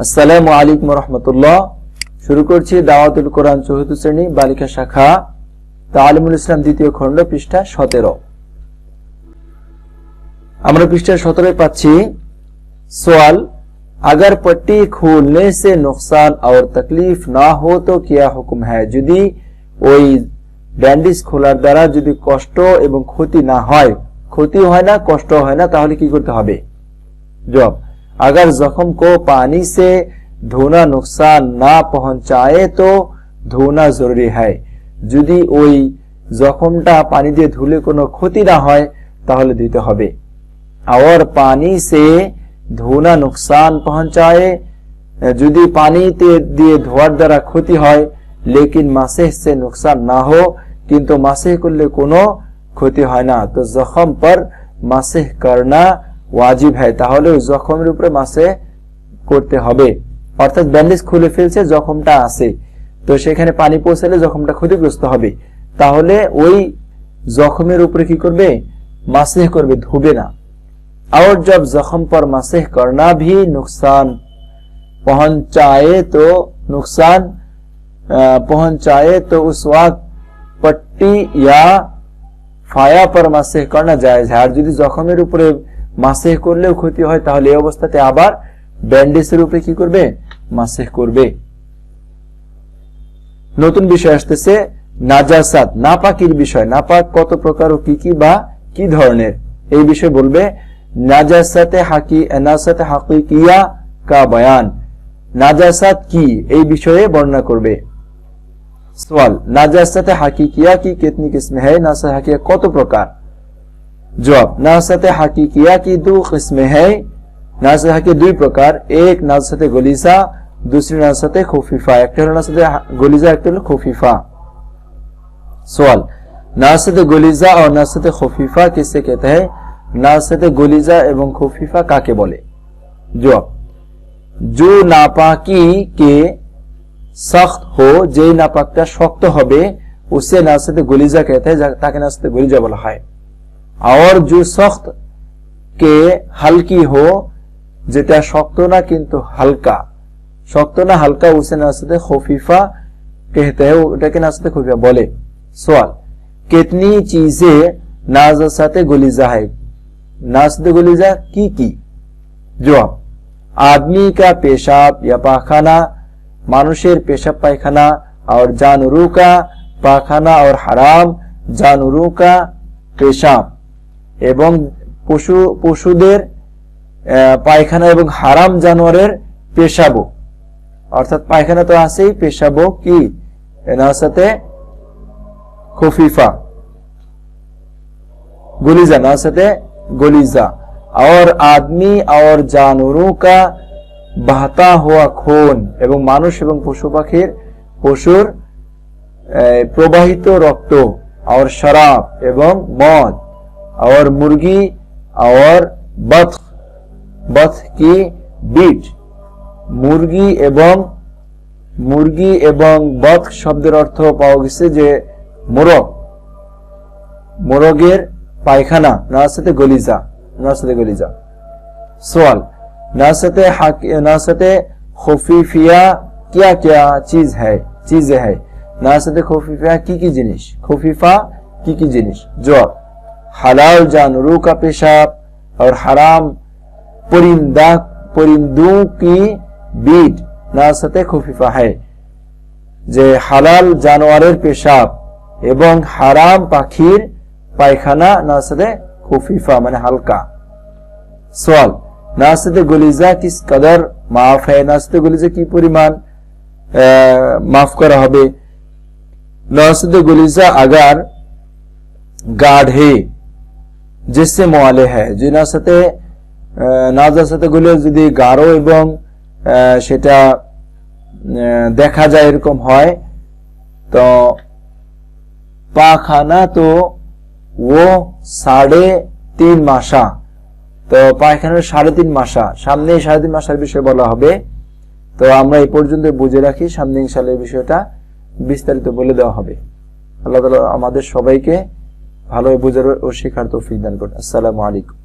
আসসালামু আলাইকুম রহমতুল্লাহ। শুরু করছি দাওয়াতুল কোরআন চতুর্থ শ্রেণি, বালিকা শাখা, তালিমুল ইসলাম দ্বিতীয় খণ্ড, পৃষ্ঠা সতেরো। আমরা পৃষ্ঠা সতেরো পাচ্ছি, সোয়াল, আগার পট্টি খুলনে সে নোকসান আর তকলিফ না হো তো কিয়া হুকুম হ্যাঁ যদি ওই ব্যান্ডেজ খোলার দ্বারা যদি কষ্ট এবং ক্ষতি না হয়, ক্ষতি হয় না, কষ্ট হয় না, তাহলে কি করতে হবে? জবাব अगर जख्म को पानी से धोना नुकसान ना पहुंचाए तो ধোনা জরুরি হয় যদি ওই জখমটা পানি দিয়ে ধুলে কোনো ক্ষতি না হয় তাহলে দিতে হবে और पानी से ধোনা নুকসান পৌঁছায় যদি পানিতে দিয়ে ধোয়ার দ্বারা ক্ষতি হয় লেকিন মাসেহ সে নুকসান না হো কিন্তু মাসেহ করলে কোনো ক্ষতি হয় না তো জখম পর মাসেহ করনা ওয়াজিব হয় তাহলে ওই জখমের উপরে মাসে করতে হবে অর্থাৎ ব্যান্ডেজ খুলে ফেলছে জখমটা আছে তো সেখানে পানি পৌঁছালে জখমটা ক্ষতিগ্রস্ত হবে তাহলে ওই জখমের উপরে কি করবে মাসেহ করবে ধুবে না और जब जख्म पर मसेह करना भी नुकसान पहुंचाए तो नुकसान अ, पहुंचाए तो उस वक्त पट्टी या ফায়া পর মাসেহ করা যায় আর যদি জখমের উপরে মাসেহ করলেও ক্ষতি হয়, তাহলে এই অবস্থাতে আবার ব্যান্ডেজের উপরে কি করবে? মাসেহ করবে। নতুন বিষয় আসতেছে, নাজাসাত, নাপাকির বিষয়। নাপাক কত প্রকার ও কি কি বা কি ধরনের? এই বিষয় বলবে, নাজাসাতে হাকি, নাজাসাতে হাকিকিয়া কা বয়ান। নাজাসাত কি? এই বিষয়ে বর্ণনা করবে। সওয়াল, নাজাসাতে হাকিকিয়া কি কিতনি কিসমে? হ্যায় নাজাসাত হাকিকিয়া, কত প্রকার? जवाब नासत हकीकिया की दो किस्में है नासत हकी दुई प्रकार एक नासत गलीजा दूसरी नासत खुफीफा एक नासत गलीजा एक खुफीफा सवाल नासत गलीजा और नासत खुफीफा किससे कहते हैं नासत गलीजा एवं खुफीफा काके बोले जवाब जो नापाकी के सख्त हो যে নাপাকটা শক্ত হবে उसे नासत गलीजा कहते हैं जा- ताकि नासत गलीजा बोला है और जो सख्त के हल्की हो যেটা শক্ত না কিন্তু হালকা শক্ত না হালকা उसे नासत खफीफा कहते हैं ওটাকে नासत खफीफा बोले सवाल कितनी चीजें नाजसात गलीजा है नासत गलीजा की की जवाब आदमी का पेशाब या पाखाना মানুষের পেশাব পায়খানা और जानवरों का পায়খানা और হারাম जानवरों का পেশাব এবং পশু পশুদের আহ, পায়খানা এবং হারাম জানোয়ারের পেশাবও অর্থাৎ পায়খানা তো আছেই পেশাবও কি এনার সাথে খফিফা गलीजा ना सते गलीजा और आदमी और जानवरों का বাহতা হওয়া খুন এবং মানুষ এবং পশু পাখির পশুর আহ, প্রবাহিত রক্ত আর শরাব এবং মদ আর মুরগি আর বথ বথ কি বিট মুরগি এবং মুরগি এবং বথ শব্দের অর্থ পাওয়া গেছে যে মোরগ মোরগের পায়খানা না সাথে গলিজা না সাথে গলিজা सवाल नासत हक- नासत खफीफिया क्या क्या चीज है चीजें है नासत खफीफिया की की जिनिस खफीफा की की जिनिस जवाब हलाल जानवरों का पेशाब और हराम परिंदा परिंदों की बीट नासत खफीफा है যে হালাল জানোয়ারের পেশাব এবং হারাম পাখির পায়খানা নাসাদে খুফিফা মানে হালকা सवाल नासत गलीजा किस कदर माफ है नासत गलीजा की परिमाण আহ, মাফ করা হবে नासत गलीजा अगर গাঢ়ে জেসে মোয়ালে হ্যাঁ জিনার সাথে নাজার সাথে গুলো যদি গাঢ় এবং সেটা দেখা যায় এরকম হয়, তো পাখানা তো ও সাড়ে তিন মাসা, তো পায়খানা সাড়ে তিন মাসা সামনে সাড়ে তিন মাসার বিষয়ে বলা হবে, তো আমরা এই পর্যন্ত বুঝে রাখি, সামনে সালের বিষয়টা বিস্তারিত বলে দেওয়া হবে। আল্লাহ তালা আমাদের সবাইকে ভালোভাবে বুঝার ও শেখার তৌফিক দান করুন। আসসালামু আলাইকুম।